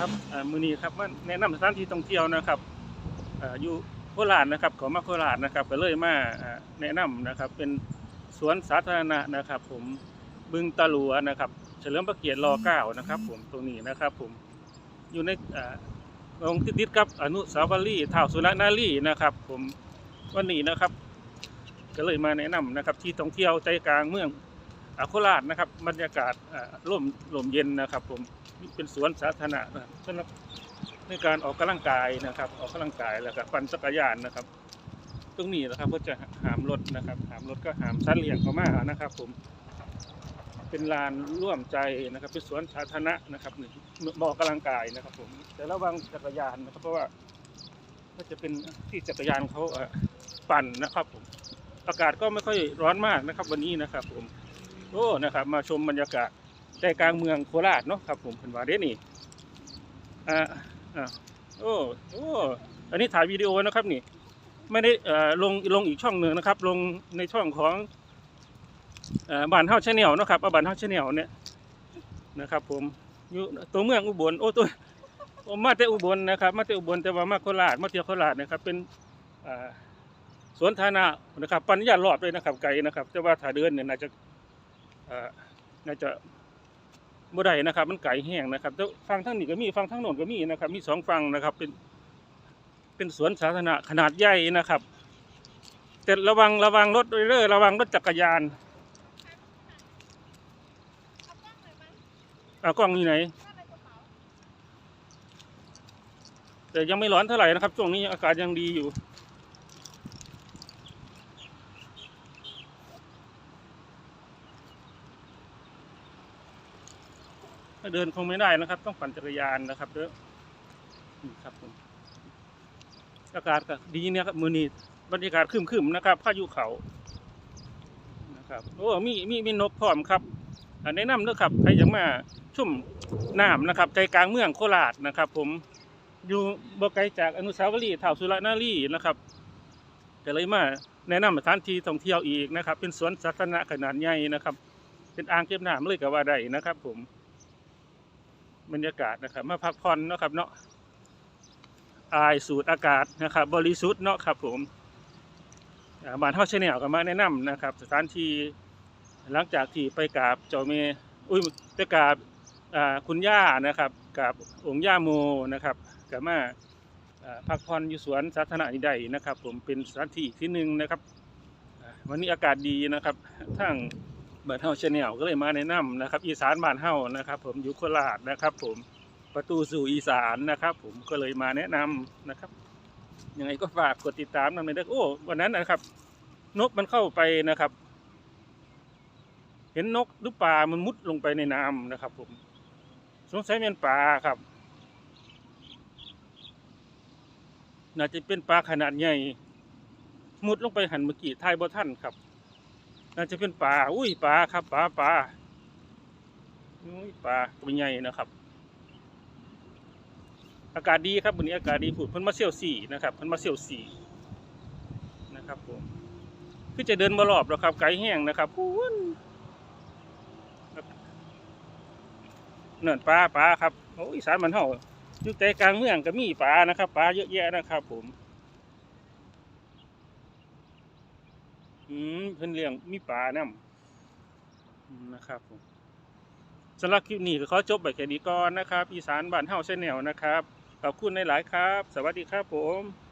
ครับมือนี้ครับว่าแนะนำสถานที่ท่องเที่ยวนะครับอยู่โคราชนะครับขอมาโคราชนะครับก็เลยมาแนะนำนะครับ เป็นสวนสาธารณะนะครับ ผมบึงตะลัวนะครับ เฉลิมพระเกียรติรอเก้านะครับ ผมตรงนี้นะครับ ผมอยู่ในอ่าตรงติดๆกับอนุสาวรีย์ท้าวสุรนารีนะครับ ผมวันนี้นะครับ ก็เลยมาแนะนำนะครับ ที่ท่องเที่ยวใจกลางเมืองอโคราชนะครับ บรรยากาศอ่าร่มลมเย็นนะครับ ผม เป็นสวนสาธารณะนะครับสำหรับในการออกกำลังกายนะครับ ออกกำลังกายแล้วก็ปั่นจักรยานนะครับ ตรงนี้นะครับก็จะหามรถนะครับ หามรถก็หามสัตว์เลี้ยงเขามานะครับ ผม เป็นลานร่วมใจนะครับเป็นสวนสาธารณะนะครับนี่เหมาะกำลังกายนะครับ ผม แต่ระวังจักรยานนะครับ เพราะว่าก็จะเป็นที่จักรยานเขาปั่นนะครับ ผม อากาศก็ไม่ค่อยร้อนมากนะครับ วันนี้นะครับ ผมโอ้นะครับ มาชมบรรยากาศ ใจกลางเมืองโคราชเนาะครับผมเป็นวาเดนี่อ่าอ่าโอ้โอ้อันนี้ถ่ายวิดีโอนะครับนี่ ไม่ได้เอ่อลงลงอีกช่องหนึ่งนะครับ ลงในช่องของเอ่อบ้านเฮาชาแนลนาะครับเอาบ้านเฮาชาแนลเนี่ยนะครับผมอยู่ตัวเมืองอุบลโอ้ตัวมาแต่อุบลนะครับ มาแต่อุบลแต่ว่ามาโคราชมาเที่ยวโคราชนะครับ เป็นอ่าสวนธารณะนะครับ ปัญญาลอดด้วยนะครับไกลนะครับ แต่ว่าถ้าเดินเนี่ยน่าจะอ่อน่าจะ บ่ได้นะครับ มันไกลแห้งนะครับแต่ฟังทั้งนี้ก็มีฟังทั้งโน้นก็มีนะครับ มีสองฟังนะครับ เป็น เป็นสวนสาธารณะขนาดใหญ่นะครับแต่ระวังระวังรถเรื่อยระวังรถจักรยานเอากล้องอยู่ไหน แต่ยังไม่ร้อนเท่าไหร่นะครับช่วงนี้อากาศยังดีอยู่ ถ้าเดินคงไม่ได้นะครับ ต้องปั่นจักรยานนะครับเด้อนี่ครับผมอากาศก็ดีเนี่ยครับมือนี้บรรยากาศครึมๆนะครับพายุเขานะครับโอ้มีมีมีนกพร้อมครับแนะนำเด้อครับใครอยากมาชุ่มน้ำนะครับใจกลางเมืองโคราชนะครับ ผมอยู่บ่ไกลจากอนุสาวรีย์ท้าสุรนารีนะครับก็เลยมาแนะนำสถานที่ท่องเที่ยวอีกนะครับ เป็นสวนสาธารณะขนาดใหญ่นะครับ เป็นอ่างเก็บน้ำเลยก็ว่าได้นะครับ ผม บรรยากาศนะครับ มาพักผ่อนเนาะครับเนาะอายสูดอากาศนะครับ บริสุทธิ์เนาะครับผมบ้านเฮาชาแนลก็มาแนะนำนะครับ สถานที่หลังจากที่ไปกราบเจ้าเมอุ้ยไปกราบคุณย่านะครับกราบองค์ย่าโมนะครับก็มาพักผ่อนอยู่สวนสาธารณะนี้ได้นะครับ ผมเป็นสถานที่อีกที่หนึ่งนะครับ วันนี้อากาศดีนะครับทั้ง บ้านเฮาชาแนลก็เลยมาแนะนำนะครับอีสานบ้านเฮานะครับ ผมอยู่โคราชนะครับ ผมประตูสู่อีสานนะครับ ผมก็เลยมาแนะนำนะครับยังไงก็ฝากกดติดตามนำเลยนะโอ้วันนั้นนะครับ นกมันเข้าไปนะครับ เห็นนกหรือปลามันมุดลงไปในน้ำนะครับ ผมสงสัยเป็นปลาครับน่าจะเป็นปลาขนาดใหญ่มุดลงไปหันเมื่อกี้ทายบ่ท่านครับ น่าจะเป็นปลา อุ้ยปลาครับปลาปลาอุ้ยปลาตัวใหญ่นะครับ อากาศดีครับวันนี้อากาศดีผุดพิ่นมาเซี่ยวสี่นะครับพิ่นมาเซี่ยวสี่นะครับผมคือจะเดินมารอบแล้วครับ ไกลแห้งนะครับพูนนั่นปลาปลาครับโอ้ยสานมันเฮาอยู่ใจกลางเมืองก็มีปลานะครับปลาเยอะแยะนะครับผม อืมเพิ่นเลี้ยงมีปลานํนะครับผมสำหรับคลิปนี้ก็ขอจบไปแค่นี้ก่อนนะครับ อีสานบ้านเฮาแชนแนลนะครับ ขอบคุณในหลายครับ สวัสดีครับผม